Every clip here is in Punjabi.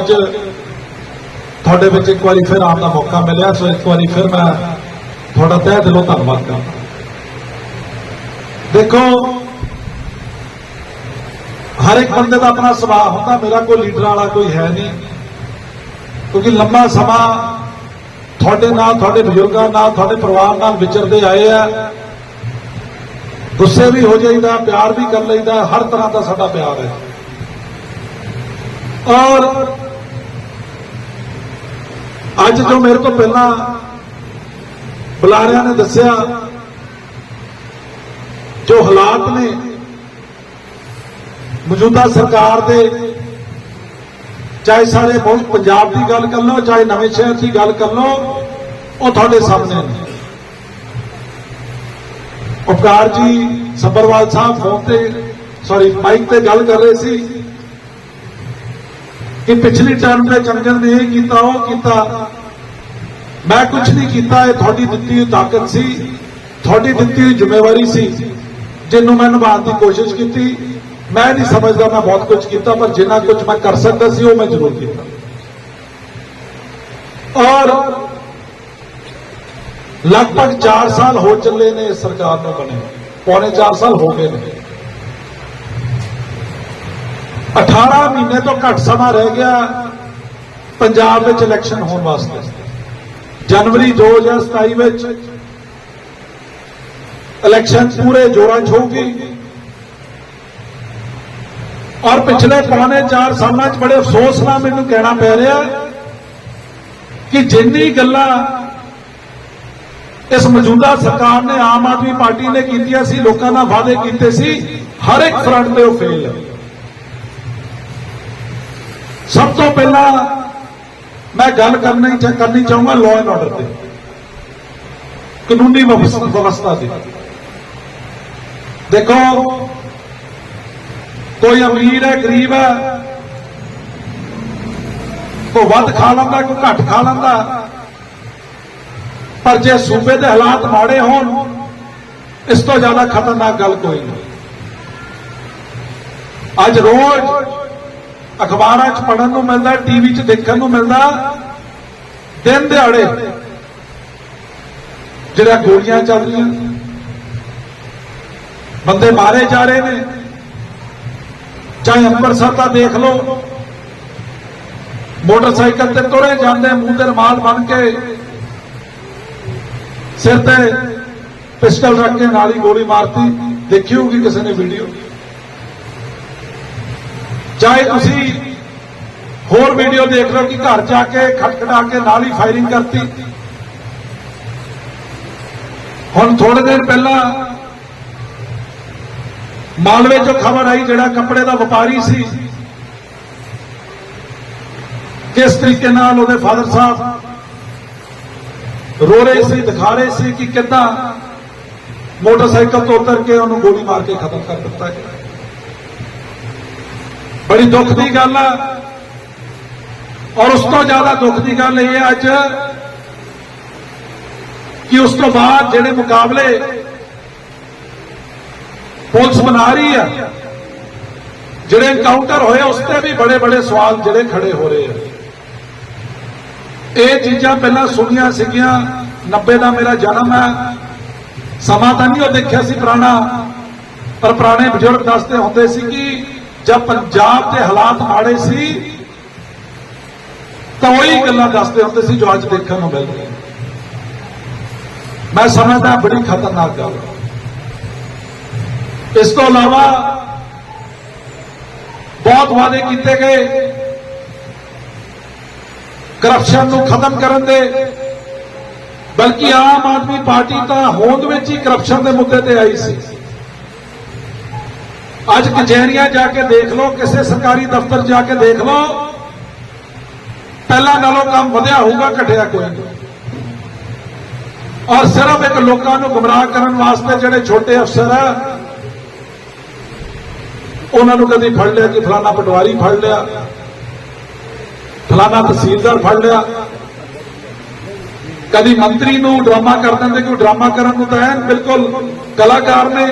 ਅੱਜ ਤੁਹਾਡੇ ਵਿੱਚ ਇੱਕ ਵਾਰੀ ਫਿਰ ਆਉਣ ਦਾ ਮੌਕਾ ਮਿਲਿਆ, ਸੋ ਇੱਕ ਵਾਰੀ ਫਿਰ ਮੈਂ ਤੁਹਾਡਾ ਤਹਿ ਦਿਲੋਂ ਧੰਨਵਾਦ ਕਰਦਾ। ਦੇਖੋ, ਹਰ ਇੱਕ ਬੰਦੇ ਦਾ ਆਪਣਾ ਸੁਭਾਅ ਹੁੰਦਾ, ਮੇਰਾ ਕੋਈ ਲੀਡਰ ਵਾਲਾ ਕੋਈ ਹੈ ਨਹੀਂ। ਕਿਉਂਕਿ ਲੰਮਾ ਸਮਾਂ ਤੁਹਾਡੇ ਨਾਲ, ਤੁਹਾਡੇ ਬਜ਼ੁਰਗਾਂ ਨਾਲ, ਤੁਹਾਡੇ ਪਰਿਵਾਰ ਨਾਲ ਵਿਚਰਦੇ ਆਏ ਆ। ਗੁੱਸੇ ਵੀ ਹੋ ਜਾਈਦਾ, ਪਿਆਰ ਵੀ ਕਰ ਲਈਦਾ, ਹਰ ਤਰ੍ਹਾਂ ਦਾ ਸਾਡਾ ਪਿਆਰ ਹੈ। ਔਰ ਅੱਜ ਜੋ ਮੇਰੇ ਤੋਂ ਪਹਿਲਾਂ ਬੁਲਾਰਿਆਂ ਨੇ ਦੱਸਿਆ, ਜੋ ਹਾਲਾਤ ਨੇ, ਮੌਜੂਦਾ ਸਰਕਾਰ ਦੇ, ਚਾਹੇ ਸਾਰੇ ਬਹੁਤ ਪੰਜਾਬ ਦੀ ਗੱਲ ਕਰ ਲਓ, ਚਾਹੇ ਨਵੇਂ ਸ਼ਹਿਰ ਦੀ ਗੱਲ ਕਰ ਲਓ, ਉਹ ਤੁਹਾਡੇ ਸਾਹਮਣੇ ਨੇ। ਉਪਕਾਰ ਜੀ ਸੱਬਰਵਾਲ ਸਾਹਿਬ ਫੋਨ ਤੇ ਸੌਰੀ ਮਾਈਕ ਤੇ ਗੱਲ ਕਰ ਰਹੇ ਸੀ। ਕਿ ਪਿਛਲੀ ਟਰਮ ਦੇ ਚੰਗਨ ਨੇ ਇਹ ਕੀਤਾ, ਉਹ ਕੀਤਾ। ਮੈਂ ਕੁਝ ਨਹੀਂ ਕੀਤਾ, ਇਹ ਤੁਹਾਡੀ ਦਿੱਤੀ ਹੋਈ ਤਾਕਤ ਸੀ, ਤੁਹਾਡੀ ਦਿੱਤੀ ਹੋਈ ਜ਼ਿੰਮੇਵਾਰੀ ਸੀ, ਜਿਹਨੂੰ ਮੈਂ ਨਿਭਾਉਣ ਦੀ ਕੋਸ਼ਿਸ਼ ਕੀਤੀ। ਮੈਂ ਨਹੀਂ ਸਮਝਦਾ ਮੈਂ ਬਹੁਤ ਕੁਝ ਕੀਤਾ, ਪਰ ਜਿੰਨਾ ਕੁਝ ਮੈਂ ਕਰ ਸਕਦਾ ਸੀ, ਉਹ ਮੈਂ ਜ਼ਰੂਰ ਕੀਤਾ। ਔਰ ਲਗਭਗ 4 ਸਾਲ ਹੋ ਚੱਲੇ ਨੇ ਸਰਕਾਰ ਨੂੰ ਬਣੇ। ਪੌਣੇ 4 ਸਾਲ ਹੋ ਗਏ ਨੇ। 18 ਮਹੀਨੇ ਤੋਂ ਘੱਟ ਸਮਾਂ ਰਹਿ ਗਿਆ ਪੰਜਾਬ ਵਿੱਚ ਇਲੈਕਸ਼ਨ ਹੋਣ ਵਾਸਤੇ। ਜਨਵਰੀ 2027 ਵਿੱਚ ਇਲੈਕਸ਼ਨ ਪੂਰੇ ਜੋਰਾਂ 'ਚ ਹੋਊਗੀ। ਔਰ ਪਿਛਲੇ ਪੌਣੇ 4 ਸਾਲਾਂ 'ਚ ਬੜੇ ਅਫਸੋਸ ਨਾਲ ਮੈਨੂੰ ਕਹਿਣਾ ਪੈ ਰਿਹਾ ਕਿ ਜਿੰਨੀ ਗੱਲਾਂ ਇਸ ਮੌਜੂਦਾ ਸਰਕਾਰ ਨੇ ਆਮ ਆਦਮੀ ਪਾਰਟੀ ਨੇ ਕੀਤੀਆਂ ਸੀ, ਲੋਕਾਂ ਨਾਲ ਵਾਅਦੇ ਕੀਤੇ ਸੀ, ਹਰ ਇੱਕ ਫਰੰਟ ਤੇ ਉਹ ਫੇਲ ਹੈ। ਸਭ ਤੋਂ ਪਹਿਲਾਂ ਮੈਂ ਗੱਲ ਕਰਨੀ ਕਰਨੀ ਚਾਹੂੰਗਾ ਲਾਅ ਐਂਡ ਆਰਡਰ ਤੇ। ਕਾਨੂੰਨੀ ਵਿਵਸਥਾ ਦੀ ਦੇਖੋ, ਕੋਈ ਅਮੀਰ ਹੈ, ਗਰੀਬ ਹੈ ਕੋਈ ਵੱਧ ਖਾ ਲੈਂਦਾ, ਕੋਈ ਘੱਟ ਖਾ ਲੈਂਦਾ, ਪਰ ਜੇ ਸੂਬੇ ਦੇ ਹਾਲਾਤ ਮਾੜੇ ਹੋਣ, ਇਸ ਤੋਂ ਜ਼ਿਆਦਾ ਖਤਰਨਾਕ ਗੱਲ ਕੋਈ ਨਹੀਂ। ਅੱਜ ਰੋਜ਼ ਅਖਬਾਰਾਂ 'ਚ ਪੜਨ ਨੂੰ ਮਿਲਦਾ ਟੀਵੀ 'ਚ ਦੇਖਣ ਨੂੰ ਮਿਲਦਾ। ਦਿਨ ਦਿਹਾੜੇ ਜਿਹੜਾ ਗੋਲੀਆਂ ਚੱਲ ਰਹੀਆਂ, ਬੰਦੇ ਮਾਰੇ ਜਾ ਰਹੇ ਨੇ। ਚਾਹੇ ਅੰਮ੍ਰਿਤਸਰ ਦਾ ਦੇਖ ਲਓ, ਮੋਟਰਸਾਈਕਲ ਤੇ ਤੁਰੇ ਜਾਂਦੇ, ਮੂੰਹ ਤੇ ਰਮਾਲ ਬੰਨ ਕੇ ਸਿਰ ਤੇ ਪਿਸਟਲ ਰੱਖ ਕੇ ਨਾਲ ਹੀ ਗੋਲੀ ਮਾਰਤੀ। ਦੇਖੀ ਹੋਊਗੀ ਕਿਸੇ ਨੇ ਵੀਡੀਓ ਚਾਹੇ ਤੁਸੀਂ ਹੋਰ ਵੀਡੀਓ ਦੇਖ ਲਓ ਕਿ ਘਰ ਜਾ ਕੇ ਖਟਖਟਾ ਕੇ ਨਾਲ ਹੀ ਫਾਇਰਿੰਗ ਕਰਤੀ। ਹੁਣ ਥੋੜੇ ਦਿਨ ਪਹਿਲਾਂ ਮਾਲਵੇ ਚੋਂ ਖਬਰ ਆਈ ਜਿਹੜਾ ਕੱਪੜੇ ਦਾ ਵਪਾਰੀ ਸੀ। ਕਿਸ ਤਰੀਕੇ ਨਾਲ ਉਹਦੇ ਫਾਦਰ ਸਾਹਿਬ ਰੋ ਰਹੇ ਸੀ, ਦਿਖਾ ਰਹੇ ਸੀ ਕਿ ਕਿੱਦਾਂ ਮੋਟਰਸਾਈਕਲ ਤੋਂ ਉਤਰ ਕੇ ਉਹਨੂੰ ਗੋਲੀ ਮਾਰ ਕੇ ਖਤਮ ਕਰ ਦਿੱਤਾ ਗਿਆ। ਬੜੀ ਦੁੱਖ ਦੀ ਗੱਲ ਆ। ਔਰ ਉਸ ਤੋਂ ਜ਼ਿਆਦਾ ਦੁੱਖ ਦੀ ਗੱਲ ਇਹ ਹੈ ਅੱਜ ਕਿ ਉਸ ਤੋਂ ਬਾਅਦ ਜਿਹੜੇ ਮੁਕਾਬਲੇ ਪੁਲਿਸ ਬਣਾ ਰਹੀ ਆ, ਜਿਹੜੇ ਐਨਕਾਊਂਟਰ ਹੋਏ ਉਸ ਤੇ ਵੀ ਬੜੇ ਬੜੇ ਸਵਾਲ ਜਿਹੜੇ ਖੜੇ ਹੋ ਰਹੇ ਆ। ਇਹ ਚੀਜ਼ਾਂ ਪਹਿਲਾਂ ਸੁਣੀਆਂ ਸੀਗੀਆਂ 90 ਦਾ ਮੇਰਾ ਜਨਮ ਹੈ ਸਮਾਂ ਤਾਂ ਨਹੀਂ ਉਹ ਦੇਖਿਆ ਸੀ ਪੁਰਾਣਾ, ਪਰ ਪੁਰਾਣੇ ਬਜ਼ੁਰਗ ਦੱਸਦੇ ਹੁੰਦੇ ਸੀ ਕਿ ਜਦ ਪੰਜਾਬ ਦੇ ਹਾਲਾਤ ਮਾੜੇ ਸੀ, ਤਾਂ ਉਹੀ ਗੱਲਾਂ ਦੱਸਦੇ ਹੁੰਦੇ ਸੀ ਜੋ ਅੱਜ ਦੇਖਣ ਨੂੰ ਮਿਲ ਰਹੀਆਂ। ਮੈਂ ਸਮਝਦਾ ਬੜੀ ਖਤਰਨਾਕ ਗੱਲ ਇਸ ਤੋਂ ਇਲਾਵਾ ਬਹੁਤ ਵਾਅਦੇ ਕੀਤੇ ਗਏ। ਕਰਪਸ਼ਨ ਨੂੰ ਖਤਮ ਕਰਨ ਦੇ, ਬਲਕਿ ਆਮ ਆਦਮੀ ਪਾਰਟੀ ਤਾਂ ਹੋਂਦ ਵਿੱਚ ਹੀ ਕਰਪਸ਼ਨ ਦੇ ਮੁੱਦੇ ਤੇ ਆਈ ਸੀ। ਅੱਜ ਕਚਹਿਰੀਆਂ ਜਾ ਕੇ ਦੇਖ ਲਓ, ਕਿਸੇ ਸਰਕਾਰੀ ਦਫ਼ਤਰ ਜਾ ਕੇ ਦੇਖ ਲਓ, ਪਹਿਲਾਂ ਨਾਲੋਂ ਕੰਮ ਵਧਿਆ ਹੋਊਗਾ, ਘਟਿਆ ਕੋਈ ਔਰ ਸਿਰਫ ਇੱਕ ਲੋਕਾਂ ਨੂੰ ਗੁੰਮਰਾਹ ਕਰਨ ਵਾਸਤੇ ਜਿਹੜੇ ਛੋਟੇ ਅਫਸਰ ਆ, ਉਹਨਾਂ ਨੂੰ ਕਦੀ ਫੜ ਲਿਆ ਕਿ ਫਲਾਣਾ ਪਟਵਾਰੀ ਫੜ ਲਿਆ ਫਲਾਣਾ ਤਹਿਸੀਲਦਾਰ ਫੜ ਲਿਆ। ਕਦੀ ਮੰਤਰੀ ਨੂੰ ਡਰਾਮਾ ਕਰ ਦਿੰਦੇ ਕਿ ਉਹ ਡਰਾਮਾ ਕਰਨ ਨੂੰ ਤਾਂ ਐਨ ਬਿਲਕੁਲ ਕਲਾਕਾਰ ਨੇ।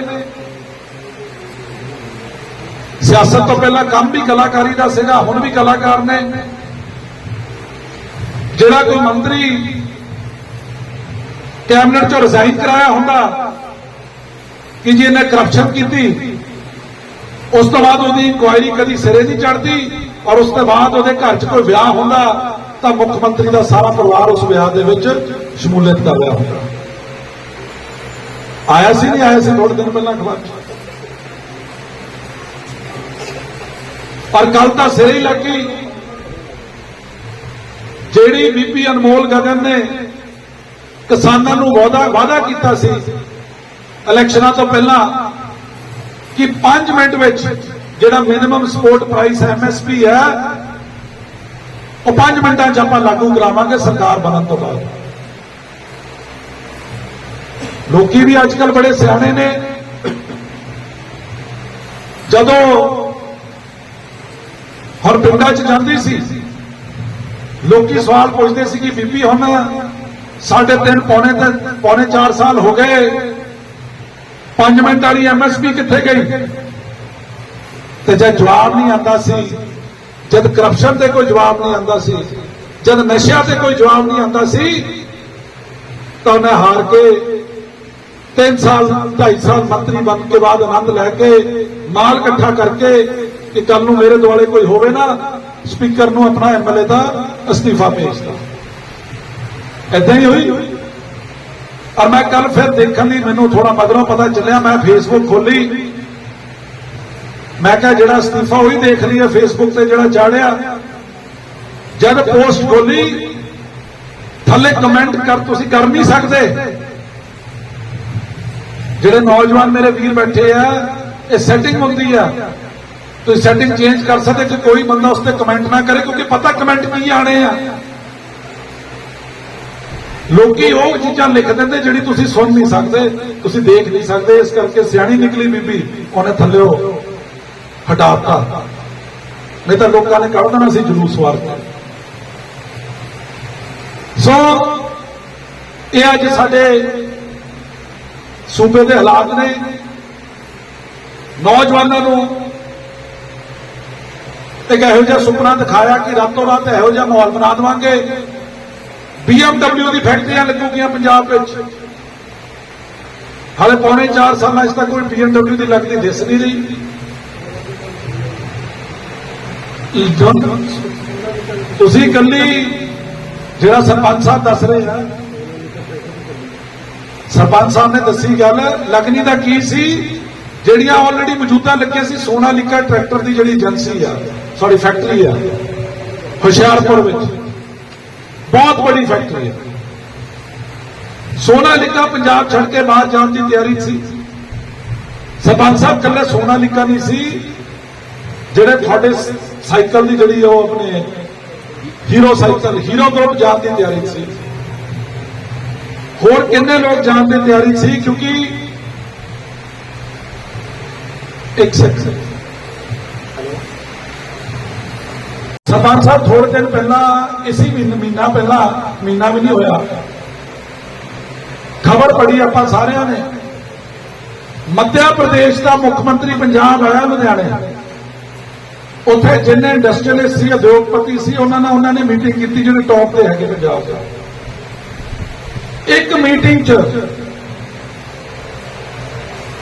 ਸਿਆਸਤ ਤੋਂ ਪਹਿਲਾਂ ਕੰਮ ਵੀ ਕਲਾਕਾਰੀ ਦਾ ਸੀਗਾ, ਹੁਣ ਵੀ ਕਲਾਕਾਰ ਨੇ। ਜਿਹੜਾ ਕੋਈ ਮੰਤਰੀ ਕੈਬਨਿਟ ਚੋਂ ਰਿਜ਼ਾਈਨ ਕਰਾਇਆ ਹੁੰਦਾ, ਕਿ ਜੀ ਇਹਨੇ ਕਰਪਸ਼ਨ ਕੀਤੀ, ਉਸ ਤੋਂ ਬਾਅਦ ਉਹਦੀ ਇਨਕੁਆਇਰੀ ਕਦੀ ਸਿਰੇ ਨਹੀਂ ਚੜਦੀ ਔਰ ਉਸ ਤੋਂ ਬਾਅਦ ਉਹਦੇ ਘਰ 'ਚ ਕੋਈ ਵਿਆਹ ਹੁੰਦਾ, ਤਾਂ ਮੁੱਖ ਮੰਤਰੀ ਦਾ ਸਾਰਾ ਪਰਿਵਾਰ ਉਸ ਵਿਆਹ ਦੇ ਵਿੱਚ ਸ਼ਮੂਲੀਅਤ ਕਰ ਰਿਹਾ ਹੁੰਦਾ। ਆਇਆ ਸੀ ਨਹੀਂ ਆਇਆ ਸੀ ਥੋੜੇ ਦਿਨ ਪਹਿਲਾਂ ਅਖਬਾਰ 'ਚ? ਪਰ ਗੱਲ ਤਾਂ ਸਿਰੇ ਹੀ ਲੱਗੀ ਜਿਹੜੀ ਬੀਬੀ ਅਨਮੋਲ ਗਗਨ ਨੇ ਕਿਸਾਨਾਂ ਨੂੰ ਵਾਅਦਾ ਵਾਅਦਾ ਕੀਤਾ ਸੀ ਇਲੈਕਸ਼ਨਾਂ ਤੋਂ ਪਹਿਲਾਂ ਕਿ 5 ਮਿੰਟ ਵਿੱਚ ਜਿਹੜਾ ਮਿਨੀਮਮ ਸਪੋਰਟ ਪ੍ਰਾਈਸ ਐਮਐਸਪੀ ਹੈ, ਉਹ 5 ਮਿੰਟਾਂ 'ਚ ਆਪਾਂ ਲਾਗੂ ਕਰਾਵਾਂਗੇ ਸਰਕਾਰ ਬਣਨ ਤੋਂ ਬਾਅਦ। ਲੋਕੀ ਵੀ ਅੱਜ ਕੱਲ ਬੜੇ ਸਿਆਣੇ ਨੇ। ਜਦੋਂ ਹਰ ਪਿੰਡਾਂ 'ਚ ਜਾਂਦੀ ਸੀ। ਲੋਕੀ ਸਵਾਲ ਪੁੱਛਦੇ ਸੀ ਕਿ ਬੀਬੀ ਹੁਣ ਸਾਢੇ ਤਿੰਨ ਪੌਣੇ ਤੇ, ਪੌਣੇ 4 ਸਾਲ ਹੋ ਗਏ। 5 ਮਿੰਟ ਵਾਲੀ ਐਮਐਸਪੀ ਕਿੱਥੇ ਗਈ? ਤੇ ਜਦ ਜਵਾਬ ਨਹੀਂ ਆਉਂਦਾ ਸੀ, ਜਦ ਕਰਪਸ਼ਨ ਤੇ ਕੋਈ ਜਵਾਬ ਨਹੀਂ ਆਉਂਦਾ ਸੀ, ਜਦ ਨਸ਼ਿਆਂ ਤੇ ਕੋਈ ਜਵਾਬ ਨਹੀਂ ਆਉਂਦਾ ਸੀ, ਤਾਂ ਉਹਨੇ ਹਾਰ ਕੇ 3 ਸਾਲ 2.5 ਸਾਲ ਮੰਤਰੀ ਬਣ ਕੇ ਬਾਅਦ ਆਨੰਦ ਲੈ ਕੇ, ਮਾਲ ਇਕੱਠਾ ਕਰਕੇ ਕਿ ਕੱਲ ਨੂੰ ਮੇਰੇ ਦੁਆਲੇ ਕੋਈ ਹੋਵੇ ਨਾ, ਸਪੀਕਰ ਨੂੰ ਆਪਣਾ ਐਮਐਲਏ ਦਾ ਅਸਤੀਫਾ ਭੇਜਦਾ ਏਦਾਂ ਹੀ ਹੋਈ। ਔਰ ਮੈਂ ਕੱਲ ਫਿਰ ਦੇਖਣ ਦੀ ਮੈਨੂੰ ਥੋੜਾ ਮਗਰੋਂ ਪਤਾ ਚੱਲਿਆ, ਮੈਂ ਫੇਸਬੁੱਕ ਖੋਲੀ ਮੈਂ ਕਿਹਾ, ਜਿਹੜਾ ਅਸਤੀਫਾ ਉਹੀ ਦੇਖ ਲਈਏ ਫੇਸਬੁੱਕ ਤੇ ਜਿਹੜਾ ਚਾੜਿਆ। ਜਦ ਪੋਸਟ ਖੋਲੀ ਥੱਲੇ ਕਮੈਂਟ ਕਰ, ਤੁਸੀਂ ਕਰ ਨਹੀਂ ਸਕਦੇ। ਜਿਹੜੇ ਨੌਜਵਾਨ ਮੇਰੇ ਵੀਰ ਬੈਠੇ ਆ, ਇਹ ਸੈਟਿੰਗ ਹੁੰਦੀ ਆ। ਤੁਸੀਂ ਸੈਟਿੰਗ ਚੇਂਜ ਕਰ ਸਕਦੇ ਕਿ ਕੋਈ ਬੰਦਾ ਉਸ ਤੇ ਕਮੈਂਟ ਨਾ ਕਰੇ, ਕਿਉਂਕਿ ਪਤਾ ਕਮੈਂਟ ਕੀ ਆਣੇ ਆ। ਲੋਕੀ ਉਹ ਚੀਜ਼ਾਂ ਲਿਖ ਦਿੰਦੇ ਜਿਹੜੀ ਤੁਸੀਂ ਸੁਣ ਨਹੀਂ ਸਕਦੇ, ਤੁਸੀਂ ਦੇਖ ਨਹੀਂ ਸਕਦੇ। ਇਸ ਕਰਕੇ ਸਿਆਣੀ ਨਿਕਲੀ ਬੀਬੀ, ਉਹਨੇ ਥੱਲਿਓ ਹਟਾਤਾ। ਨਹੀਂ ਤਾਂ ਲੋਕਾਂ ਨੇ ਕੱਢ ਦੇਣਾ ਸੀ ਜਲੂਸ ਵਾਰਤਾ ਸੋ, ਇਹ ਅੱਜ ਸਾਡੇ ਸੂਬੇ ਦੇ ਹਾਲਾਤ ਨੇ। ਨੌਜਵਾਨਾਂ ਨੂੰ ਇੱਕ ਇਹੋ ਜਿਹਾ ਸੁਪਨਾ ਦਿਖਾਇਆ ਕਿ ਰਾਤੋਂ ਰਾਤ ਇਹੋ ਜਿਹਾ ਮਾਹੌਲ ਬਣਾ ਦੇਵਾਂਗੇ। BMW ਦੀ ਫੈਕਟਰੀਆਂ ਲੱਗੂਗੀਆਂ ਪੰਜਾਬ ਵਿੱਚ। ਹਾਲੇ ਪੌਣੇ 4 ਸਾਲਾਂ 'ਚ ਤਾਂ ਕੋਈ BMW ਦੀ ਲੱਗਦੀ ਦਿਸ ਨਹੀਂ ਰਹੀ। ਤੁਸੀਂ ਇਕੱਲੀ ਜਿਹੜਾ ਸਰਪੰਚ ਸਾਹਿਬ ਦੱਸ ਰਹੇ ਆ, ਸਰਪੰਚ ਸਾਹਿਬ ਨੇ ਦੱਸੀ ਗੱਲ ਲਗਨੀ ਦਾ ਕੀ ਸੀ? ਜਿਹੜੀਆਂ ਆਲਰੇਡੀ ਮੌਜੂਦਾ ਲੱਗੀਆਂ ਸੀ ਸੋਨਾ ਲਿਕਾ ਟਰੈਕਟਰ ਦੀ ਜਿਹੜੀ ਏਜੰਸੀ ਆ ਸੌਰੀ ਫੈਕਟਰੀ ਆ, ਹੁਸ਼ਿਆਰਪੁਰ ਵਿੱਚ, ਬਹੁਤ ਵੱਡੀ ਫੈਕਟਰੀ ਹੈ ਸੋਨਾ ਲਿਕਾ ਪੰਜਾਬ ਛੱਡ ਕੇ ਬਾਹਰ ਜਾਣ ਦੀ ਤਿਆਰੀ ਸੀ। ਸਰਪੰਚ ਸਾਹਿਬ ਕੱਲੇ ਸੋਨਾ ਲਿਕਾ ਨਹੀਂ ਸੀ, ਜਿਹੜੇ ਤੁਹਾਡੇ ਸਾਈਕਲ ਦੀ ਜਿਹੜੀ ਉਹ ਆਪਣੇ ਹੀਰੋ ਸਾਈਕਲ ਹੀਰੋ ਗਰੁੱਪ ਜਾਣ ਦੀ ਤਿਆਰੀ ਸੀ। ਹੋਰ ਕਿੰਨੇ ਲੋਕ ਜਾਣ ਦੀ ਤਿਆਰੀ ਸੀ, ਕਿਉਂਕਿ ਇੱਕ ਸੈਕਸ਼ਨ ਸਰਪੰਚ ਸਾਹਿਬ ਥੋੜੇ ਦਿਨ ਪਹਿਲਾਂ, ਇਸੇ ਮਹੀਨਾ ਪਹਿਲਾਂ, ਮਹੀਨਾ ਵੀ ਨਹੀਂ ਹੋਇਆ। ਖਬਰ ਪੜੀ ਆਪਾਂ ਸਾਰਿਆਂ ਨੇ। ਮੱਧ ਪ੍ਰਦੇਸ਼ ਦਾ ਮੁੱਖ ਮੰਤਰੀ ਪੰਜਾਬ ਆਇਆ ਲੁਧਿਆਣੇ। ਉੱਥੇ ਜਿੰਨੇ ਇੰਡਸਟਰੀਅਲਿਸਟ ਸੀ, ਉਦਯੋਗਪਤੀ ਸੀ, ਉਹਨਾਂ ਨਾਲ ਉਹਨਾਂ ਨੇ ਮੀਟਿੰਗ ਕੀਤੀ ਜਿਹੜੇ ਟੌਪ ਤੇ ਹੈਗੇ ਪੰਜਾਬ ਦੇ। ਇੱਕ ਮੀਟਿੰਗ 'ਚ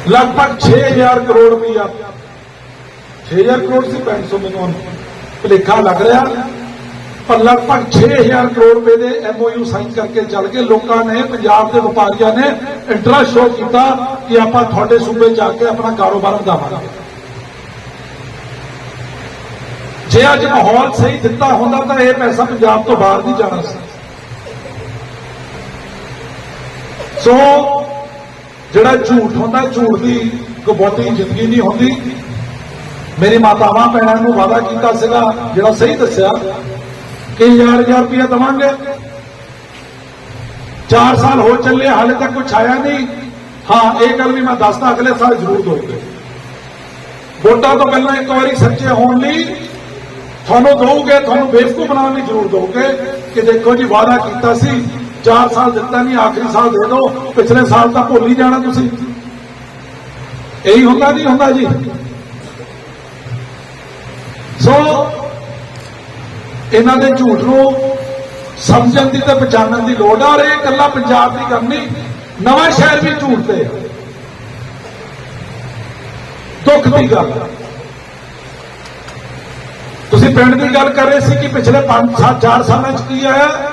ਲਗਭਗ 6000 ਕਰੋੜ ਰੁਪਇਆ 6000 ਕਰੋੜ ਸੀ 500 ਮੈਨੂੰ ਭਲੇਖਾ ਲੱਗ ਰਿਹਾ। ਪਰ ਲਗਭਗ 6000 ਕਰੋੜ ਰੁਪਏ ਦੇ ਐਮਓਯੂ ਸਾਈਨ ਕਰਕੇ ਚੱਲ ਗਏ ਲੋਕਾਂ ਨੇ, ਪੰਜਾਬ ਦੇ ਵਪਾਰੀਆਂ ਨੇ ਇੰਟਰਸਟ ਸ਼ੋ ਕੀਤਾ ਕਿ ਆਪਾਂ ਤੁਹਾਡੇ ਸੂਬੇ ਜਾ ਕੇ ਆਪਣਾ ਕਾਰੋਬਾਰ ਵਧਾਵਾਂਗੇ। ਜੇ ਅੱਜ ਮਾਹੌਲ ਸਹੀ ਦਿੱਤਾ ਹੁੰਦਾ ਤਾਂ ਇਹ ਪੈਸਾ ਪੰਜਾਬ ਤੋਂ ਬਾਹਰ ਨਹੀਂ ਜਾਣਾ ਸੀ। ਸੋ ਜਿਹੜਾ ਝੂਠ ਹੁੰਦਾ, ਝੂਠ ਦੀ ਕੋਈ ਜ਼ਿੰਦਗੀ ਨਹੀਂ ਹੁੰਦੀ। ਮੇਰੀ ਮਾਤਾਵਾਂ ਭੈਣਾਂ ਨੂੰ ਵਾਅਦਾ ਕੀਤਾ ਸੀਗਾ, ਜਿਹੜਾ ਸਹੀ ਦੱਸਿਆ ਕਿ ਹਜ਼ਾਰ ਹਜ਼ਾਰ ਰੁਪਇਆ ਦਵਾਂਗੇ। 4 ਸਾਲ ਹੋ ਚੱਲੇ, ਹਾਲੇ ਤੱਕ ਕੁਝ ਆਇਆ ਨਹੀਂ। ਹਾਂ, ਇਹ ਗੱਲ ਵੀ ਮੈਂ ਦੱਸਦਾ, ਅਗਲੇ ਸਾਲ ਜ਼ਰੂਰ ਦੋਗੇ ਵੋਟਾਂ ਤੋਂ ਪਹਿਲਾਂ ਇੱਕ ਵਾਰੀ ਸੱਚੇ ਹੋਣ ਲਈ ਤੁਹਾਨੂੰ ਦਊਗੇ, ਤੁਹਾਨੂੰ ਬੇਵਕੂਫ ਬਣਾਉਣ ਲਈ ਜ਼ਰੂਰ ਦਊਗੇ ਕਿ ਦੇਖੋ ਜੀ, ਵਾਅਦਾ ਕੀਤਾ ਸੀ। 4 ਸਾਲ ਦਿੱਤਾ ਨਹੀਂ, ਆਖਰੀ ਸਾਲ ਦੇ ਦਿਓ। ਪਿਛਲੇ ਸਾਲ ਤਾਂ ਭੁੱਲ ਹੀ ਜਾਣਾ ਤੁਸੀਂ। ਇਹੀ ਹੁੰਦਾ ਨਹੀਂ ਹੁੰਦਾ ਜੀ। ਸੋ, ਇਹਨਾਂ ਦੇ ਝੂਠ ਨੂੰ ਸਮਝਣ ਦੀ ਤੇ ਪਛਾਣਨ ਦੀ ਲੋੜ ਆ। ਔਰ ਇਹ ਇਕੱਲਾ ਪੰਜਾਬ ਦੀ ਗੱਲ ਨਹੀਂ ਨਵਾਂ ਸ਼ਹਿਰ ਵੀ ਝੂਠ ਤੇ। ਦੁੱਖ ਦੀ ਗੱਲ। ਤੁਸੀਂ ਪਿੰਡ ਦੀ ਗੱਲ ਕਰ ਰਹੇ ਸੀ ਕਿ ਪਿਛਲੇ 5 7 4 ਸਾਲਾਂ 'ਚ ਕੀ ਆਇਆ?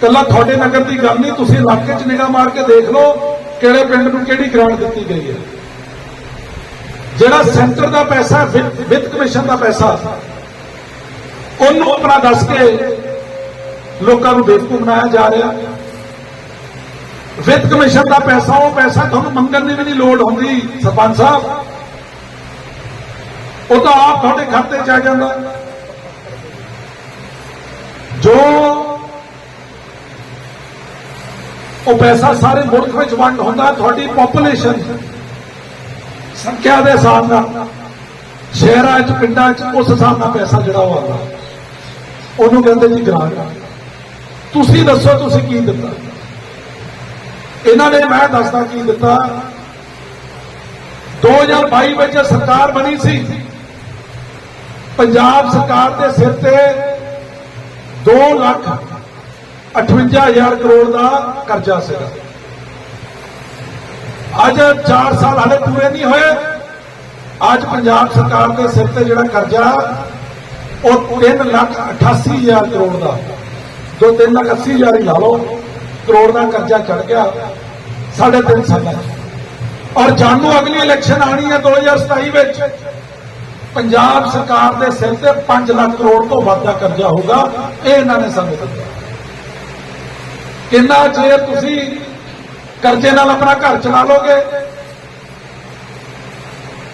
ਕੱਲਾ ਤੁਹਾਡੇ ਨਗਰ ਦੀ ਗੱਲ ਨਹੀਂ, ਤੁਸੀਂ ਇਲਾਕੇ 'ਚ ਨਿਗਾਹ ਮਾਰ ਕੇ ਦੇਖ ਲਓ ਕਿਹੜੇ ਪਿੰਡ ਨੂੰ ਕਿਹੜੀ ਗ੍ਰਾਂਟ ਦਿੱਤੀ ਗਈ ਹੈ। ਜਿਹੜਾ ਸੈਂਟਰ ਦਾ ਪੈਸਾ, ਵਿੱਤ ਵਿੱਤ ਕਮਿਸ਼ਨ ਦਾ ਪੈਸਾ, ਉਹਨੂੰ ਆਪਣਾ ਦੱਸ ਕੇ ਲੋਕਾਂ ਨੂੰ ਬੇਵਕੂਫ ਬਣਾਇਆ ਜਾ ਰਿਹਾ। ਵਿੱਤ ਕਮਿਸ਼ਨ ਦਾ ਪੈਸਾ, ਉਹ ਪੈਸਾ ਤੁਹਾਨੂੰ ਮੰਗਣ ਦੀ ਵੀ ਨਹੀਂ ਲੋੜ ਹੁੰਦੀ, ਸਰਪੰਚ ਸਾਹਿਬ। ਉਹ ਤਾਂ ਆਪ ਤੁਹਾਡੇ ਖਾਤੇ 'ਚ ਆ ਜਾਂਦਾ। ਜੋ ਉਹ ਪੈਸਾ ਸਾਰੇ ਮੁਲਕ ਵਿੱਚ ਵੰਡ ਹੁੰਦਾ, ਤੁਹਾਡੀ ਪੋਪੂਲੇਸ਼ਨ ਸੰਖਿਆ ਦੇ ਹਿਸਾਬ ਨਾਲ, ਸ਼ਹਿਰਾਂ 'ਚ ਪਿੰਡਾਂ 'ਚ ਉਸ ਹਿਸਾਬ ਨਾਲ ਪੈਸਾ ਜਿਹੜਾ ਉਹ ਆਉਂਦਾ। ਉਹਨੂੰ ਕਹਿੰਦੇ ਜੀ ਗ੍ਰਾਂਟ ਤੁਸੀਂ ਦੱਸੋ, ਤੁਸੀਂ ਕੀ ਦਿੱਤਾ? ਇਹਨਾਂ ਨੇ ਮੈਂ ਦੱਸਦਾ ਕੀ ਦਿੱਤਾ? 2022 ਵਿੱਚ ਸਰਕਾਰ ਬਣੀ ਸੀ, ਪੰਜਾਬ ਸਰਕਾਰ ਦੇ ਸਿਰ ਤੇ 2 ਲੱਖ 58000 ਕਰੋੜ ਦਾ ਕਰਜ਼ਾ ਸੀਗਾ। ਅੱਜ 4 ਸਾਲ ਹਲੇ ਪੂਰੇ ਨਹੀਂ ਹੋਏ। ਅੱਜ ਪੰਜਾਬ ਸਰਕਾਰ ਦੇ ਸਿਰ ਤੇ ਜਿਹੜਾ ਕਰਜ਼ਾ, ਉਹ 3 ਲੱਖ 88000 ਕਰੋੜ ਦਾ। ਜੋ 3 ਲੱਖ 80000 ਹੀ ਲਾ ਲਓ, ਕਰੋੜ ਦਾ ਕਰਜ਼ਾ ਚੜ ਗਿਆ ਸਾਢੇ ਤਿੰਨ ਸਾਲਾਂ 'ਚ। ਔਰ ਜਾਨੂ ਅਗਲੀ ਇਲੈਕਸ਼ਨ ਆਣੀ ਹੈ 2027 ਵਿੱਚ। ਪੰਜਾਬ ਸਰਕਾਰ ਦੇ ਸਿਰ ਤੇ 5 ਲੱਖ ਕਰੋੜ ਤੋਂ ਵੱਧ ਦਾ ਕਰਜ਼ਾ ਹੋਊਗਾ, ਇਹ ਇਹਨਾਂ ਨੇ ਸਾਨੂੰ ਦਿੱਤਾ ਕਿੰਨਾ ਚਿਰ ਤੁਸੀਂ ਕਰਜ਼ੇ ਨਾਲ ਆਪਣਾ ਘਰ ਚਲਾ ਲੋਗੇ?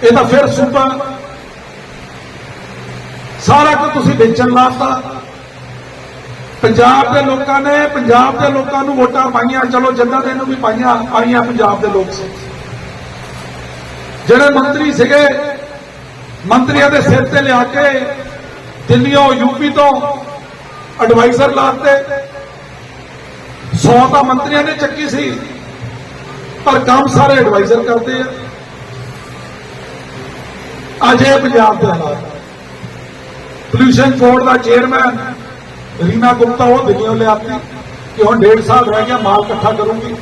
ਇਹ ਤਾਂ ਫਿਰ ਸੂਬਾ ਸਾਰਾ ਕੁਝ ਤੁਸੀਂ ਵੇਚਣ ਲਾਤਾ ਪੰਜਾਬ ਦੇ ਲੋਕਾਂ ਨੇ, ਪੰਜਾਬ ਦੇ ਲੋਕਾਂ ਨੂੰ ਵੋਟਾਂ ਪਾਈਆਂ। ਚਲੋ ਜੱਦਾਂ ਦੇ ਨੂੰ ਵੀ ਪਾਈਆਂ ਪਾਈਆਂ ਪੰਜਾਬ ਦੇ ਲੋਕ ਸੀ। ਜਿਹੜੇ ਮੰਤਰੀ ਸੀਗੇ, ਮੰਤਰੀਆਂ ਦੇ ਸਿਰ ਤੇ ਲਿਆ ਕੇ ਦਿੱਲੀੋਂ, ਯੂਪੀ ਤੋਂ ਐਡਵਾਈਜ਼ਰ ਲਾਤੇ 100 ਤਾਂ ਮੰਤਰੀਆਂ ਨੇ ਚੱਕੀ ਸੀ, ਪਰ ਕੰਮ ਸਾਰੇ ਐਡਵਾਈਜ਼ਰ ਕਰਦੇ ਆ। ਅਜੇ ਪੰਜਾਬ ਦੇ ਹਾਲਾਤ। ਪੋਲੂਸ਼ਨ ਬੋਰਡ ਦਾ ਚੇਅਰਮੈਨ ਰੀਨਾ ਗੁਪਤਾ ਉਹ ਦਿੱਲੀੋਂ ਲਿਆਤੀ ਕਿ ਹੁਣ ਡੇਢ ਸਾਲ ਰਹਿ ਗਿਆ, ਮਾਲ ਇਕੱਠਾ ਕਰੂੰਗੀ।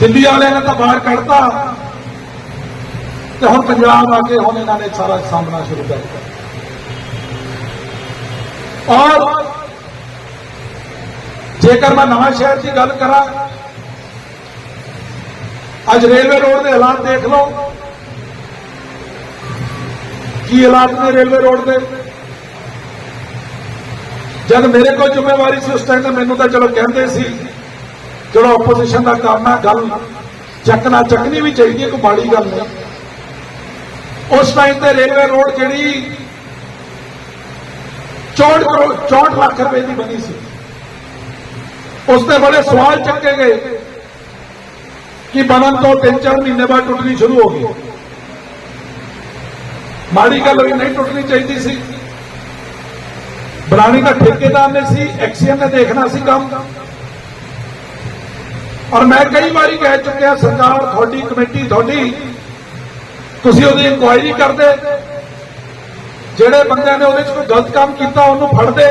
ਦਿੱਲੀ ਵਾਲਿਆਂ ਨੇ ਤਾਂ ਬਾਹਰ ਕੱਢਤਾ। ਤੇ ਹੁਣ ਪੰਜਾਬ ਆ ਕੇ ਹੁਣ ਇਹਨਾਂ ਨੇ ਸਾਰਾ ਸਾਹਮਣਾ ਸ਼ੁਰੂ ਕਰ ਦਿੱਤਾ। ਔਰ ਜੇਕਰ ਮੈਂ ਨਵਾਂ ਸ਼ਹਿਰ ਦੀ ਗੱਲ ਕਰਾਂ, ਅੱਜ ਰੇਲਵੇ ਰੋਡ ਦੇ ਹਾਲਾਤ ਦੇਖ ਲਓ। ਕੀ ਹਾਲਾਤ ਨੇ ਰੇਲਵੇ ਰੋਡ ਦੇ? ਜਦ ਮੇਰੇ ਕੋਲ ਜ਼ਿੰਮੇਵਾਰੀ ਸੀ, ਉਸ ਟਾਈਮ ਤੇ ਮੈਨੂੰ ਤਾਂ ਚਲੋ ਕਹਿੰਦੇ ਸੀ ਚਲੋ ਆਪੋਜੀਸ਼ਨ ਦਾ ਕੰਮ ਹੈ, ਗੱਲ ਚੱਕਣਾ ਚੱਕਣੀ ਵੀ ਚਾਹੀਦੀ ਹੈ, ਕੋਈ ਮਾੜੀ ਗੱਲ ਨਹੀਂ। ਉਸ ਟਾਈਮ ਤੇ ਰੇਲਵੇ ਰੋਡ ਜਿਹੜੀ 64 ਕਰੋੜ 64 ਲੱਖ ਰੁਪਏ ਦੀ ਬਣੀ ਸੀ। ਉਸ ਤੇ ਬੜੇ ਸਵਾਲ ਚੱਕੇ ਗਏ ਕਿ ਬਣਨ ਤੋਂ 3-4 ਮਹੀਨੇ ਬਾਅਦ ਟੁੱਟਣੀ ਸ਼ੁਰੂ ਹੋ ਗਈ। ਮਾੜੀ ਗੱਲ ਹੋਈ, ਨਹੀਂ ਟੁੱਟਣੀ ਚਾਹੀਦੀ ਸੀ। ਬਣਾਉਣੀ ਤਾਂ ਠੇਕੇਦਾਰ ਨੇ ਸੀ ਐਕਸੀਅਨ ਨੇ ਦੇਖਣਾ ਸੀ ਕੰਮ। ਔਰ ਮੈਂ ਕਈ ਵਾਰੀ ਕਹਿ ਚੁੱਕਿਆ, ਸਰਕਾਰ, ਤੁਹਾਡੀ ਕਮੇਟੀ, ਤੁਹਾਡੀ, ਤੁਸੀਂ ਉਹਦੀ ਇਨਕੁਆਇਰੀ ਕਰਦੇ। ਜਿਹੜੇ ਬੰਦਿਆਂ ਨੇ ਉਹਦੇ 'ਚ ਕੋਈ ਗਲਤ ਕੰਮ ਕੀਤਾ, ਉਹਨੂੰ ਫੜਦੇ।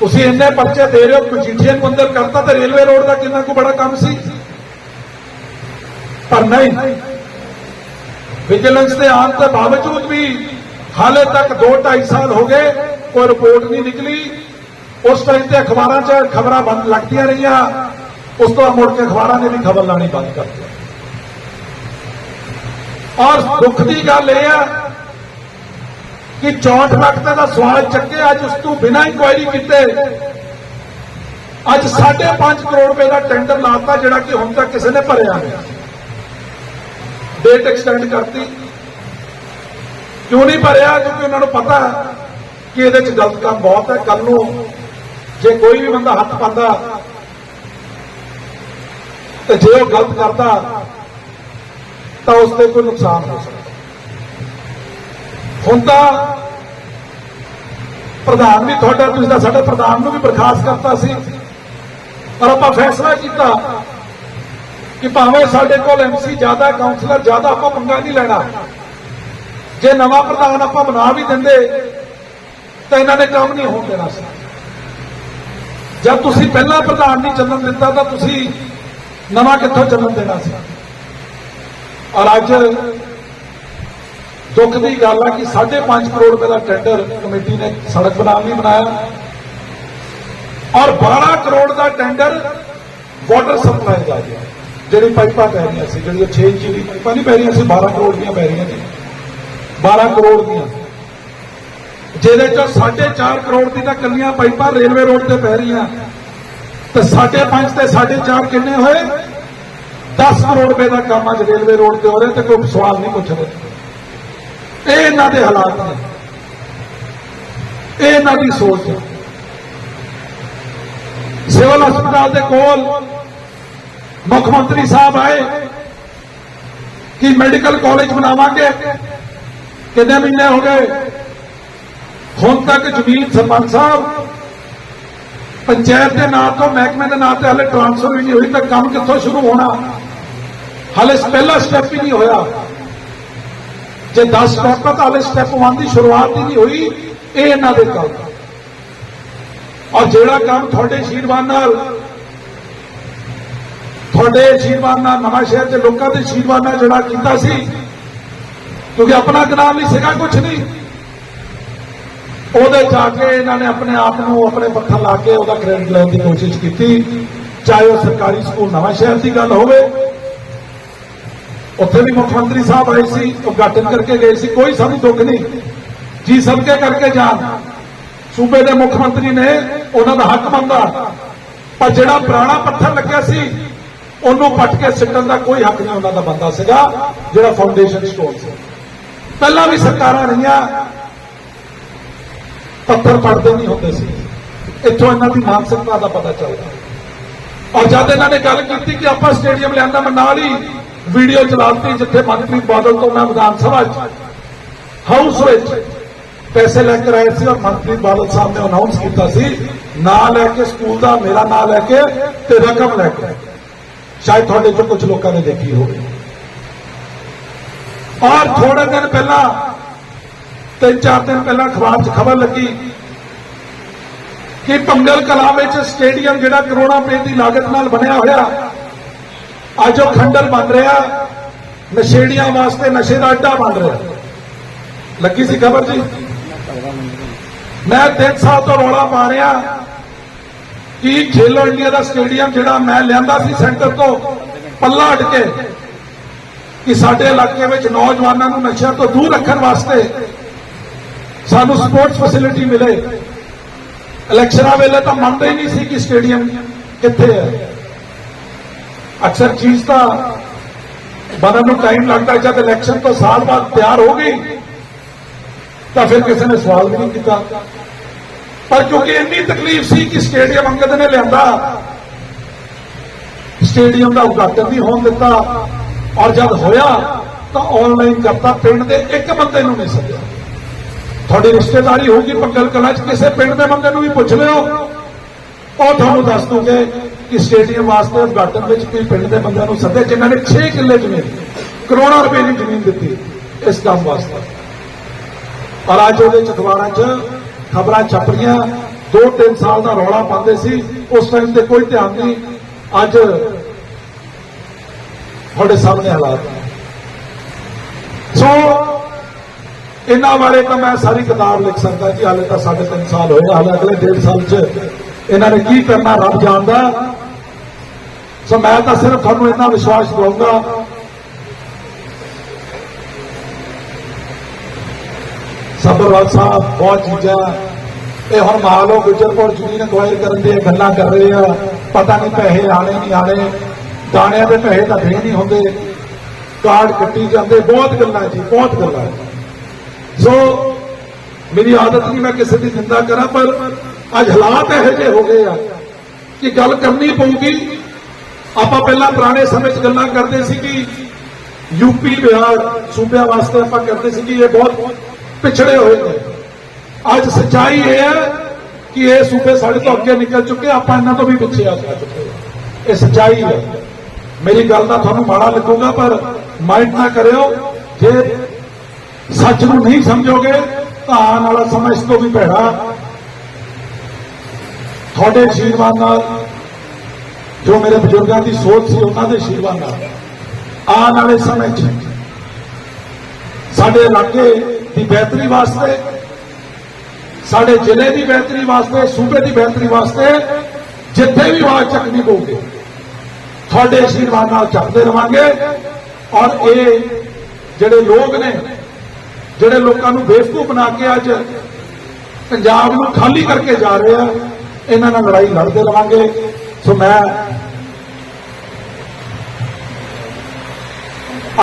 ਤੁਸੀਂ ਇੰਨੇ ਪਰਚੇ ਦੇ ਰਹੇ ਹੋ ਮਜੀਠੀਆ ਨੂੰ ਅੰਦਰ ਕਰਤਾ ਤੇ ਰੇਲਵੇ ਰੋਡ ਦਾ ਕਿੰਨਾ ਕੋ ਬੜਾ ਕੰਮ ਸੀ? ਪਰ ਨਹੀਂ। ਵਿਜੀਲੈਂਸ ਦੇ ਆਉਣ ਦੇ ਬਾਵਜੂਦ ਵੀ ਹਾਲੇ ਤੱਕ 2.5 ਸਾਲ ਹੋ ਗਏ, ਕੋਈ ਰਿਪੋਰਟ ਨਹੀਂ ਨਿਕਲੀ। ਉਸ ਟਾਈਮ ਤੇ ਅਖਬਾਰਾਂ 'ਚ ਖਬਰਾਂ ਬੰਦ ਲੱਗਦੀਆਂ ਰਹੀਆਂ। ਉਸ ਤੋਂ ਮੁੜ ਕੇ ਅਖਬਾਰਾਂ ਨੇ ਵੀ ਖਬਰ ਲਾਣੀ ਬੰਦ ਕਰ ਦਿੱਤੀ। ਔਰ ਦੁੱਖ ਦੀ ਗੱਲ ਇਹ ਆ ਕਿ 64 ਲੱਖ ਦਾ ਸਵਾਲ ਚੱਕੇ ਅੱਜ ਉਸ ਤੋਂ ਬਿਨਾਂ ਇਨਕੁਆਇਰੀ ਕੀਤੇ। ਅੱਜ 5.5 ਕਰੋੜ ਰੁਪਏ ਦਾ ਟੈਂਡਰ ਲਾਤਾ, ਜਿਹੜਾ ਕਿ ਹੁਣ ਤੱਕ ਕਿਸੇ ਨੇ ਭਰਿਆ ਨਹੀਂ। ਡੇਟ ਐਕਸਟੈਂਡ ਕਰਤੀ। ਕਿਉਂ ਨਹੀਂ ਭਰਿਆ? ਕਿਉਂਕਿ ਉਹਨਾਂ ਨੂੰ ਪਤਾ ਕਿ ਇਹਦੇ 'ਚ ਗਲਤ ਕੰਮ ਬਹੁਤ ਹੈ। ਕੱਲ ਨੂੰ ਜੇ ਕੋਈ ਵੀ ਬੰਦਾ ਹੱਥ ਪਾਉਂਦਾ ਤੇ ਜੇ ਉਹ ਗਲਤ ਕਰਦਾ, ਤਾਂ ਉਸ ਤੇ ਕੋਈ ਨੁਕਸਾਨ ਹੋ ਸਕਦਾ। ਹੁਣ ਤਾਂ ਪ੍ਰਧਾਨ ਵੀ ਤੁਹਾਡਾ, ਤੁਸੀਂ ਤਾਂ ਸਾਡੇ ਪ੍ਰਧਾਨ ਨੂੰ ਵੀ ਬਰਖਾਸਤ ਕਰਤਾ ਸੀ। ਪਰ ਆਪਾਂ ਫੈਸਲਾ ਕੀਤਾ ਕਿ ਭਾਵੇਂ ਸਾਡੇ ਕੋਲ ਐਮਸੀ ਜ਼ਿਆਦਾ ਕਾਉਂਸਲਰ ਜ਼ਿਆਦਾ, ਆਪਾਂ ਪੰਗਾ ਨਹੀਂ ਲੈਣਾ। ਜੇ ਨਵਾਂ ਪ੍ਰਧਾਨ ਆਪਾਂ ਬਣਾ ਵੀ ਦਿੰਦੇ, ਤਾਂ ਇਹਨਾਂ ਨੇ ਕੰਮ ਨਹੀਂ ਹੋਣ ਦੇਣਾ ਸੀ। ਜਦ ਤੁਸੀਂ ਪਹਿਲਾਂ ਪ੍ਰਧਾਨ ਨਹੀਂ ਚੱਲਣ ਦਿੱਤਾ, ਤਾਂ ਤੁਸੀਂ ਨਵਾਂ ਕਿੱਥੋਂ ਚੱਲਣ ਦੇਣਾ ਸੀ? ਔਰ ਅੱਜ ਦੁੱਖ ਦੀ ਗੱਲ ਆ ਕਿ 5.5 ਕਰੋੜ ਰੁਪਏ ਦਾ ਟੈਂਡਰ ਕਮੇਟੀ ਨੇ ਸੜਕ ਬਣਾਉਣ ਲਈ ਬਣਾਇਆ। ਔਰ 12 ਕਰੋੜ ਦਾ ਟੈਂਡਰ ਵਾਟਰ ਸਪਲਾਈ ਦਾ ਗਿਆ। ਜਿਹੜੀ ਪਾਈਪਾਂ ਪੈ ਰਹੀਆਂ ਸੀ ਜਿਹੜੀਆਂ 6 ਇੰਚੀ ਦੀ ਪਾਈਪਾਂ ਨਹੀਂ ਪੈ ਰਹੀਆਂ ਸੀ 12 ਕਰੋੜ ਦੀਆਂ ਪੈ ਰਹੀਆਂ ਨੇ। 12 ਕਰੋੜ ਦੀਆਂ। ਜਿਹਦੇ ਚੋਂ 4.5 ਕਰੋੜ ਦੀ ਤਾਂ ਕੱਲੀਆਂ ਪਾਈਪਾਂ ਰੇਲਵੇ ਰੋਡ ਤੇ ਪੈ ਰਹੀਆਂ। ਤੇ 5.5 ਤੇ 4.5 ਕਿੰਨੇ ਹੋਏ? 10 ਕਰੋੜ ਰੁਪਏ ਦਾ ਕੰਮ ਅੱਜ ਰੇਲਵੇ ਰੋਡ ਤੇ ਹੋ ਰਿਹਾ ਤੇ ਕੋਈ ਸਵਾਲ ਨਹੀਂ ਪੁੱਛ ਪੁੱਛਦੇ ਇਹ ਇਹਨਾਂ ਦੇ ਹਾਲਾਤ ਨੇ। ਇਹ ਇਹਨਾਂ ਦੀ ਸੋਚ ਹੈ ਸਿਵਲ ਹਸਪਤਾਲ ਦੇ ਕੋਲ ਮੁੱਖ ਮੰਤਰੀ ਸਾਹਿਬ ਆਏ ਕਿ ਮੈਡੀਕਲ ਕਾਲਜ ਬਣਾਵਾਂਗੇ। ਕਿੰਨੇ ਮਹੀਨੇ ਹੋ ਗਏ? ਹੁਣ ਤੱਕ ਜ਼ਮੀਨ ਸਰਪੰਚ ਸਾਹਿਬ ਪੰਚਾਇਤ ਦੇ ਨਾਂ ਤੋਂ ਮਹਿਕਮੇ ਦੇ ਨਾਂ ਤੇ ਹਲੇ ਟ੍ਰਾਂਸਫਰ ਵੀ ਨਹੀਂ ਹੋਈ, ਤਾਂ ਕੰਮ ਕਿੱਥੋਂ ਸ਼ੁਰੂ ਹੋਣਾ? ਹਲੇ ਪਹਿਲਾ ਸਟੈਪ ਹੀ ਨਹੀਂ ਹੋਇਆ। ਜੇ 10 ਸਟੈਪ ਆ, ਤਾਂ ਹਲੇ ਸਟੈਪ 1 ਦੀ ਸ਼ੁਰੂਆਤ ਹੀ ਨਹੀਂ ਹੋਈ। ਇਹ ਇਹਨਾਂ ਦੇ ਕੰਮ ਔਰ ਜਿਹੜਾ ਕੰਮ ਤੁਹਾਡੇ ਆਸ਼ੀਰਵਾਦ ਨਾਲ, ਤੁਹਾਡੇ ਆਸ਼ੀਰਵਾਦ ਨਾਲ ਨਵਾਂ ਸ਼ਹਿਰ ਦੇ ਲੋਕਾਂ ਦੇ ਆਸ਼ੀਰਵਾਦ ਨਾਲ ਜਿਹੜਾ ਕੀਤਾ ਸੀ, ਕਿਉਂਕਿ ਆਪਣਾ ਗਨਾਮ ਨਹੀਂ ਸੀਗਾ ਕੁਝ ਨਹੀਂ ਉਹਦੇ ਜਾ ਕੇ ਇਹਨਾਂ ਨੇ ਆਪਣੇ ਆਪ ਨੂੰ ਆਪਣੇ ਪੱਖਾਂ ਲਾ ਕੇ ਉਹਦਾ ਕ੍ਰੈਡਿਟ ਲੈਣ ਦੀ ਕੋਸ਼ਿਸ਼ ਕੀਤੀ। ਚਾਹੇ ਉਹ ਸਰਕਾਰੀ ਸਕੂਲ ਨਵਾਂ ਸ਼ਹਿਰ ਦੀ ਗੱਲ ਹੋਵੇ ਉੱਥੇ ਵੀ ਮੁੱਖ ਮੰਤਰੀ ਸਾਹਿਬ ਆਏ ਸੀ, ਉਦਘਾਟਨ ਕਰਕੇ ਗਏ ਸੀ, ਕੋਈ ਸਾਨੂੰ ਦੁੱਖ ਨਹੀਂ। ਜੀ ਸਦਕੇ ਕਰਕੇ ਜਾਣ। ਸੂਬੇ ਦੇ ਮੁੱਖ ਮੰਤਰੀ ਨੇ ਉਹਨਾਂ ਦਾ ਹੱਕ ਮੰਨਦਾ। ਪਰ ਜਿਹੜਾ ਪੁਰਾਣਾ ਪੱਥਰ ਲੱਗਿਆ ਸੀ, ਉਹਨੂੰ ਪੱਟ ਕੇ ਸਿੱਟਣ ਦਾ ਕੋਈ ਹੱਕ ਨਹੀਂ ਉਹਨਾਂ ਦਾ ਬੰਦਾ ਸੀਗਾ, ਜਿਹੜਾ ਫਾਊਂਡੇਸ਼ਨ ਸਟੋਨ ਸੀ। ਪਹਿਲਾਂ ਵੀ ਸਰਕਾਰਾਂ ਰਹੀਆਂ, ਪੱਥਰ ਪੜਦੇ ਨਹੀਂ ਹੁੰਦੇ ਸੀ। ਇੱਥੋਂ ਇਹਨਾਂ ਦੀ ਮਾਨਸਿਕਤਾ ਦਾ ਪਤਾ ਚੱਲਦਾ। ਔਰ ਜਦ ਇਹਨਾਂ ਨੇ ਗੱਲ ਕੀਤੀ ਕਿ ਆਪਾਂ ਸਟੇਡੀਅਮ ਲਿਆਂਦਾ ਮੈਂ ਨਾਲ ਹੀ ਵੀਡੀਓ ਚਲਾਤੀ ਜਿੱਥੇ ਮਨਪ੍ਰੀਤ ਬਾਦਲ ਤੋਂ ਮੈਂ ਵਿਧਾਨ ਸਭਾ 'ਚ ਹਾਊਸ ਵਿੱਚ ਪੈਸੇ ਲੈ ਕੇ ਆਏ ਸੀ ਔਰ ਮਨਪ੍ਰੀਤ ਬਾਦਲ ਸਾਹਿਬ ਨੇ ਅਨਾਉਂਸ ਕੀਤਾ ਸੀ, ਨਾਂ ਲੈ ਕੇ ਸਕੂਲ ਦਾ, ਮੇਰਾ ਨਾਂ ਲੈ ਕੇ ਤੇ ਰਕਮ ਲੈ ਕੇ। ਸ਼ਾਇਦ ਤੁਹਾਡੇ ਚੋਂ ਕੁਝ ਲੋਕਾਂ ਨੇ ਦੇਖੀ ਹੋਵੇ। ਔਰ ਥੋੜੇ ਦਿਨ ਪਹਿਲਾਂ, ਤਿੰਨ ਚਾਰ ਦਿਨ ਪਹਿਲਾਂ ਅਖਬਾਰ 'ਚ ਖਬਰ ਲੱਗੀ ਕਿ ਪੰਗਲ ਕਲਾ ਵਿੱਚ ਸਟੇਡੀਅਮ ਜਿਹੜਾ ਕਰੋੜਾਂ ਰੁਪਏ ਦੀ ਲਾਗਤ ਨਾਲ ਬਣਿਆ ਹੋਇਆ ਅੱਜ ਉਹ ਖੰਡਰ ਬਣ ਰਿਹਾ, ਨਸ਼ੇੜੀਆਂ ਵਾਸਤੇ ਨਸ਼ੇ ਦਾ ਅੱਡਾ ਬਣ ਰਿਹਾ। ਲੱਗੀ ਸੀ ਖਬਰ ਜੀ? ਮੈਂ 3 ਸਾਲ ਤੋਂ ਰੌਲਾ ਪਾ ਰਿਹਾ। ਕਿ ਖੇਲੋ ਇੰਡੀਆ ਦਾ ਸਟੇਡੀਅਮ ਜਿਹੜਾ ਮੈਂ ਲਿਆਂਦਾ ਸੀ ਸੈਂਟਰ ਤੋਂ, ਪੱਲਾ ਹਟ ਕੇ, ਕਿ ਸਾਡੇ ਇਲਾਕੇ ਵਿੱਚ ਨੌਜਵਾਨਾਂ ਨੂੰ ਨਸ਼ਿਆਂ ਤੋਂ ਦੂਰ ਰੱਖਣ ਵਾਸਤੇ ਸਾਨੂੰ ਸਪੋਰਟਸ ਫੈਸਿਲਿਟੀ ਮਿਲੇ। ਇਲੈਕਸ਼ਨਾਂ ਵੇਲੇ ਤਾਂ ਮੰਨਦੇ ਹੀ ਨਹੀਂ ਸੀ ਕਿ ਸਟੇਡੀਅਮ ਕਿੱਥੇ ਹੈ। ਅਕਸਰ ਚੀਜ਼ ਤਾਂ ਬਣਨ ਨੂੰ ਟਾਈਮ ਲੱਗਦਾ ਜਦ ਇਲੈਕਸ਼ਨ ਤੋਂ ਸਾਲ ਬਾਅਦ ਤਿਆਰ ਹੋ ਗਈ, ਤਾਂ ਫਿਰ ਕਿਸੇ ਨੇ ਸਵਾਲ ਵੀ ਨਹੀਂ ਕੀਤਾ। ਪਰ ਕਿਉਂਕਿ ਇੰਨੀ ਤਕਲੀਫ ਸੀ ਕਿ ਸਟੇਡੀਅਮ ਅੰਗਦ ਨੇ ਲਿਆਂਦਾ, ਸਟੇਡੀਅਮ ਦਾ ਉਦਘਾਟਨ ਵੀ ਹੋਣ ਦਿੱਤਾ ਔਰ ਜਦ ਹੋਇਆ ਤਾਂ ਆਨਲਾਈਨ ਕਰਤਾ, ਪਿੰਡ ਦੇ ਇੱਕ ਬੰਦੇ ਨੂੰ ਨਹੀਂ ਸੱਦਿਆ। ਤੁਹਾਡੀ ਰਿਸ਼ਤੇਦਾਰੀ ਹੋਊਗੀ, ਪੰਗਲ ਕਲਾ ਚ ਕਿਸੇ ਪਿੰਡ ਦੇ ਬੰਦੇ ਨੂੰ ਵੀ ਪੁੱਛ ਲਿਓ। ਉਹ ਤੁਹਾਨੂੰ ਦੱਸ ਦੂਗੇ ਕਿ ਸਟੇਡੀਅਮ ਵਾਸਤੇ ਉਦਘਾਟਨ ਵਿੱਚ ਕੋਈ ਪਿੰਡ ਦੇ ਬੰਦਿਆਂ ਨੂੰ ਸੱਦੇ ਜਿਨ੍ਹਾਂ ਨੇ 6 ਕਿੱਲੇ ਜ਼ਮੀਨ, ਕਰੋੜਾਂ ਰੁਪਏ ਦੀ ਜ਼ਮੀਨ ਦਿੱਤੀ ਇਸ ਕੰਮ ਵਾਸਤੇ। ਔਰ ਅੱਜ ਉਹਦੇ ਚ ਅਖਬਾਰਾਂ 'ਚ ਖਬਰਾਂ ਛਪ ਰਹੀਆਂ 2-3 ਸਾਲ ਦਾ ਰੌਲਾ ਪਾਉਂਦੇ ਸੀ, ਉਸ ਟਾਈਮ ਤੇ ਕੋਈ ਧਿਆਨ ਨਹੀਂ, ਅੱਜ ਤੁਹਾਡੇ ਸਾਹਮਣੇ ਹਾਲਾਤ ਸੋ ਇਹਨਾਂ ਬਾਰੇ ਤਾਂ ਮੈਂ ਸਾਰੀ ਕਿਤਾਬ ਲਿਖ ਸਕਦਾ ਜੀ, ਹਾਲੇ ਤਾਂ ਸਾਢੇ ਤਿੰਨ ਸਾਲ ਹੋਏ ਹਾਲੇ ਅਗਲੇ ਡੇਢ ਸਾਲ 'ਚ ਇਹਨਾਂ ਨੇ ਕੀ ਕਰਨਾ, ਰੱਬ ਜਾਣਦਾ। ਸੋ ਮੈਂ ਤਾਂ ਸਿਰਫ ਤੁਹਾਨੂੰ ਇੰਨਾ ਵਿਸ਼ਵਾਸ ਦਵਾਉਂਗਾ ਸਬਰਵਾਲ ਸਾਹਿਬ, ਬਹੁਤ ਚੀਜ਼ਾਂ ਇਹ ਹੁਣ ਮਾਲੋ ਗੁਜਰਪੁਰ ਜ਼ਮੀਨ ਅਕਵਾਇਰ ਕਰਨ ਦੀਆਂ ਗੱਲਾਂ ਕਰ ਰਹੇ ਆ। ਪਤਾ ਨਹੀਂ ਪੈਸੇ ਆਣੇ ਨਹੀਂ ਆਣੇ। ਦਾਣਿਆਂ ਦੇ ਪੈਸੇ ਤਾਂ ਦੇ ਨਹੀਂ ਹੁੰਦੇ। ਕਾਰਡ ਕੱਟੀ ਜਾਂਦੇ। ਬਹੁਤ ਗੱਲਾਂ ਜੀ, ਬਹੁਤ ਗੱਲਾਂ। ਸੋ ਮੇਰੀ ਆਦਤ ਨਹੀਂ ਮੈਂ ਕਿਸੇ ਦੀ ਨਿੰਦਾ ਕਰਾਂ, ਪਰ ਅੱਜ ਹਾਲਾਤ ਇਹੋ ਜਿਹੇ ਹੋ ਗਏ ਆ ਕਿ ਗੱਲ ਕਰਨੀ ਪਊਗੀ। ਆਪਾਂ ਪਹਿਲਾਂ ਪੁਰਾਣੇ ਸਮੇਂ 'ਚ ਗੱਲਾਂ ਕਰਦੇ ਸੀ ਕਿ ਯੂਪੀ ਬਿਹਾਰ ਸੂਬਿਆਂ ਵਾਸਤੇ ਆਪਾਂ ਕਰਦੇ ਸੀ ਕਿ ਇਹ ਬਹੁਤ ਪਿਛੜੇ ਹੋਏ ਨੇ। ਅੱਜ ਸੱਚਾਈ ਇਹ ਹੈ ਕਿ ਇਹ ਸੂਬੇ ਸਾਡੇ ਤੋਂ ਅੱਗੇ ਨਿਕਲ ਚੁੱਕੇ ਆਪਾਂ ਇਹਨਾਂ ਤੋਂ ਵੀ ਪਿੱਛੇ ਆ ਚੁੱਕੇ ਇਹ ਸੱਚਾਈ ਹੈ। ਮੇਰੀ ਗੱਲ ਦਾ ਤੁਹਾਨੂੰ ਮਾੜਾ ਲੱਗੂਗਾ, ਪਰ ਮਾਈਂਡ ਨਾ ਕਰਿਓ। ਜੇ ਸੱਚ ਨੂੰ ਨਹੀਂ ਸਮਝੋਗੇ, ਤਾਂ ਆਉਣ ਵਾਲਾ ਸਮਾਂ ਇਸ ਤੋਂ ਵੀ ਭੈੜਾ। ਤੁਹਾਡੇ ਆਸ਼ੀਰਵਾਦ ਨਾਲ ਜੋ ਮੇਰੇ ਬਜ਼ੁਰਗਾਂ ਦੀ ਸੋਚ ਸੀ, ਉਹਨਾਂ ਦੇ ਆਸ਼ੀਰਵਾਦ ਨਾਲ। ਆਉਣ ਵਾਲੇ ਸਮੇਂ 'ਚ ਸਾਡੇ ਇਲਾਕੇ ਦੀ ਬਿਹਤਰੀ ਵਾਸਤੇ, ਸਾਡੇ ਜ਼ਿਲ੍ਹੇ ਦੀ ਬਿਹਤਰੀ ਵਾਸਤੇ, ਸੂਬੇ ਦੀ ਬਿਹਤਰੀ ਵਾਸਤੇ ਜਿੱਥੇ ਵੀ ਆਵਾਜ਼ ਚੱਕਣੀ ਪਊਗੀ, ਤੁਹਾਡੇ ਆਸ਼ੀਰਵਾਦ ਨਾਲ ਚੱਕਦੇ ਰਵਾਂਗੇ। ਔਰ ਇਹ ਜਿਹੜੇ ਲੋਕ ਨੇ, ਜਿਹੜੇ ਲੋਕਾਂ ਨੂੰ ਬੇਵਕੂਫ ਬਣਾ ਕੇ ਅੱਜ ਪੰਜਾਬ ਨੂੰ ਖਾਲੀ ਕਰਕੇ ਜਾ ਰਹੇ ਆ, ਇਹਨਾਂ ਨਾਲ ਲੜਾਈ ਲੜਦੇ ਰਵਾਂਗੇ। ਸੋ ਮੈਂ